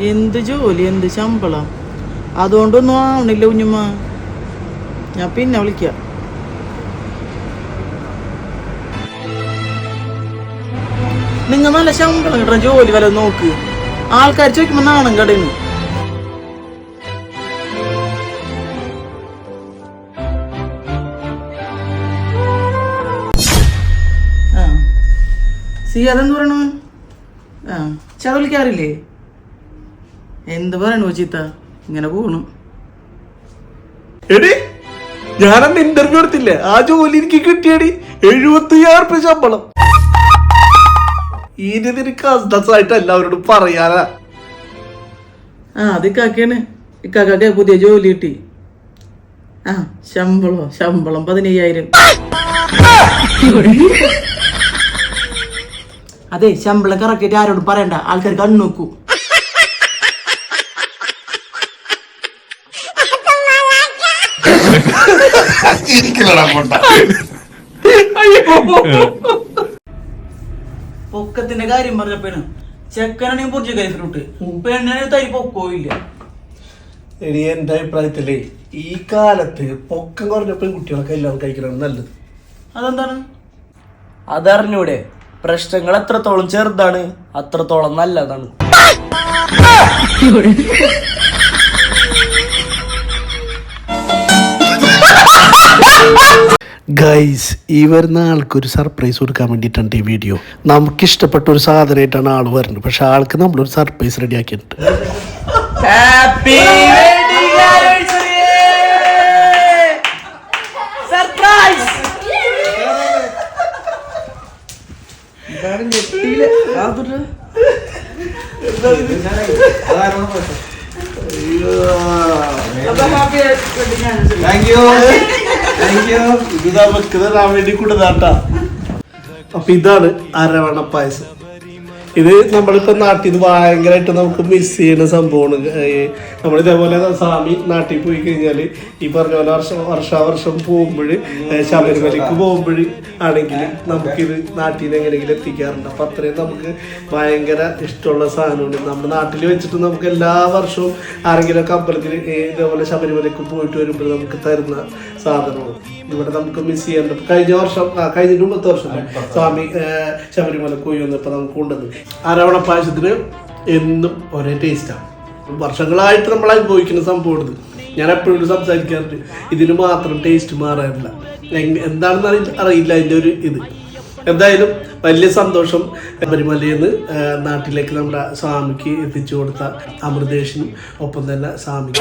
എന്ത് ജോലി എന്ത് ശമ്പളം? അതുകൊണ്ടൊന്നും ആവണില്ല കുഞ്ഞുമ്മ. ഞാൻ പിന്നെ വിളിക്കാം. നിങ്ങൾ നല്ല ശമ്പളം കിട്ടണം ജോലി വല്ല നോക്ക്. ആൾക്കാർ ചോദിക്കുമ്പോ നാണം കടയുന്നു ആ. സി അതെന്ത് പറയണു? ആ. ചാ വിളിക്കാറില്ലേ? എന്ത് പറയണു ചീത്ത? ഇങ്ങനെ പോണു. എടി ഞാനന്ന് ഇന്റർവ്യൂ എടുത്തില്ലേ? ആ ജോലി എനിക്ക് കിട്ടിയടി. എഴുപത്തിയാറ് റുപ്യ ശമ്പളം. ഇനി നിനക്ക് അസ്തസായിട്ട് എല്ലാവരോടും പറയാനാ. ആ അത് ഇക്കാക്കാണ്. ഇക്കാക്കൊക്കെ പുതിയ ജോലി കിട്ടി. ആ ശമ്പളം? ശമ്പളം പതിനയ്യായിരം. അതെ ശമ്പളം കറക്കിയിട്ട് ആരോടും പറയണ്ട. ആൾക്കാർ കണ്ണു നോക്കൂ. പൊക്കത്തിന്റെ കാര്യം പറഞ്ഞപ്പോഴാണ് ചെക്കനാണെങ്കിൽ പൊറിച്ചുകാരി ഫ്രൂട്ട് പെണ്ണിനെ തരി പൊക്കോയില്ല എടി എന്റെ അഭിപ്രായത്തിലേ ഈ കാലത്ത് പൊക്കം കുറഞ്ഞപ്പോ കുട്ടികളൊക്കെ എല്ലാവരും കഴിക്കണം നല്ലത്. അതെന്താണ്? അതറിഞ്ഞൂടെ പ്രശ്നങ്ങൾ എത്രത്തോളം ചെറുതാണ് അത്രത്തോളം നല്ലതാണ്. ഗൈസ് ഈ വരുന്ന ആൾക്കൊരു സർപ്രൈസ് കൊടുക്കാൻ വേണ്ടിയിട്ടാണ് ഈ വീഡിയോ നമുക്ക് ഇഷ്ടപ്പെട്ട ഒരു സാധനമായിട്ടാണ് ആൾ വരുന്നത്. പക്ഷെ ആൾക്ക് നമ്മളൊരു സർപ്രൈസ് റെഡി ആക്കിയിട്ടുണ്ട്. താങ്ക് യു ഇത് തരാൻ വേണ്ടി കൊടുത്താട്ടാ. അപ്പൊ ഇതാണ് അരവണ പായസം. ഇത് നമ്മളിപ്പോ നാട്ടിൽ നിന്ന് ഭയങ്കരമായിട്ട് നമുക്ക് മിസ് ചെയ്യുന്ന സംഭവമാണ്. നമ്മൾ ഇതേപോലെ സ്വാമി നാട്ടിൽ പോയി കഴിഞ്ഞാൽ ഈ പറഞ്ഞ പോലെ വർഷം വർഷാവർഷം പോകുമ്പോൾ ശബരിമലയ്ക്ക് പോകുമ്പോൾ ആണെങ്കിൽ നമുക്കിത് നാട്ടിൽ നിന്ന് എങ്ങനെയെങ്കിലും എത്തിക്കാറുണ്ട്. അപ്പം അത്രയും നമുക്ക് ഭയങ്കര ഇഷ്ടമുള്ള സാധനമുണ്ട് നമ്മുടെ നാട്ടിൽ വെച്ചിട്ട് നമുക്ക് എല്ലാ വർഷവും ആരെങ്കിലും അമ്പലത്തിൽ ഇതേപോലെ ശബരിമലയ്ക്ക് പോയിട്ട് വരുമ്പോൾ നമുക്ക് തരുന്ന സാധനമാണ്. ഇവിടെ നമുക്ക് മിസ് ചെയ്യാറുണ്ട്. കഴിഞ്ഞ വർഷം കഴിഞ്ഞിട്ട് കഴിഞ്ഞ മുമ്പത്തെ വർഷം സ്വാമി ശബരിമല പോയി വന്നപ്പോൾ നമുക്ക് കൊണ്ടുവന്നു. അരവണ പായസത്തിന് എന്നും ഒരേ ടേസ്റ്റാണ് വർഷങ്ങളായിട്ട് നമ്മൾ അനുഭവിക്കുന്ന സംഭവം ഇത് ഞാൻ എപ്പോഴും സംസാരിക്കാറുണ്ട്. ഇതിന് മാത്രം ടേസ്റ്റ് മാറാറില്ല. എന്താണെന്ന് അറി- അറിയില്ല അതിന്റെ ഒരു ഇത്. എന്തായാലും വലിയ സന്തോഷം ശബരിമലയിൽ നിന്ന് നാട്ടിലേക്ക് നമ്മുടെ സ്വാമിക്ക് എത്തിച്ചു കൊടുത്ത അമൃതേഷിനും ഒപ്പം തന്നെ സ്വാമിക്ക്.